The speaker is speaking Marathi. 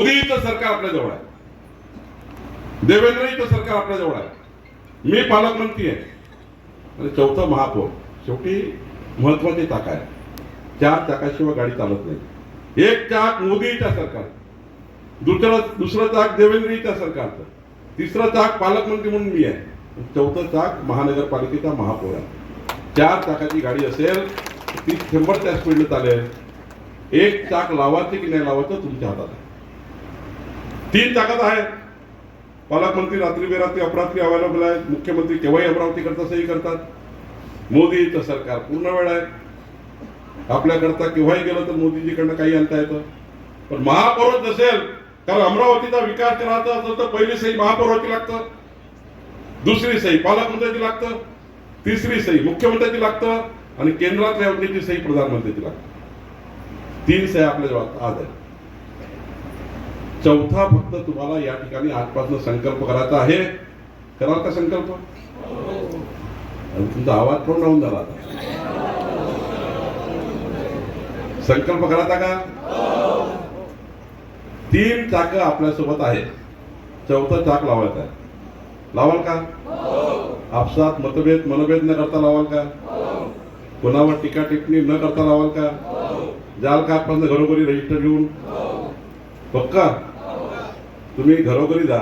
मोदीचं सरकार आपल्या जवळ आहे. देवेंद्रजीचं सरकार आपल्या जवळ आहे. मी पालकमंत्री आहे. आणि चौथा महापौर. शेवटी महत्वाची चाक आहे. चार चाकाशिवाय गाडी चालत नाही. एक चाक मोदीच्या सरकार दुसरं दुसरं चाक देवेंद्रजीच्या सरकारचं. तिसरं चाक पालकमंत्री म्हणून मी आहे. चौथा चौथं चाक महानगरपालिकेचा महापौर आहे. चार चाकाची गाडी असेल ती शंभर त्या स्पीडनं चालेल. एक चाक लावायचे की नाही लावायचं तुमच्या हातात आहे. तीन ताकद आहे पालकमंत्री रात्री बेरात्री अपरात्री अवेलेबल आहेत. मुख्यमंत्री केव्हाही अमरावती करता सही करतात. मोदीचं सरकार पूर्ण वेळ आहे. आपल्याकरता केव्हाही गेलं तर मोदीजीकडनं काही आणता येतं. पण महापौरच नसेल कारण अमरावतीचा विकास करायचा असेल तर पहिली सही महापौराची लागतं. दुसरी सही पालकमंत्र्याची लागतं. तिसरी सही मुख्यमंत्र्याची लागतं. आणि केंद्रातल्या योजनेची सही प्रधानमंत्र्याची लागतं. तीन सह्या आपल्या जवळ आज आहे चौथा फक्त तुम्हाला या ठिकाणी आजपासून संकल्प करायचा आहे. कराल का संकल्प? आणि तुमचा आवाज पण राहून झाला संकल्प करायचा का? तीन चाक आपल्यासोबत आहे चौथं चाक लावायचं आहे. लावाल का? आपसात मतभेद मनभेद न करता लावाल का? कोणावर टीका टिप्पणी न करता लावाल का? जाल का आपण घरोघरी रजिस्टर घेऊन? पक्का? तुम्ही घरोघरी जा.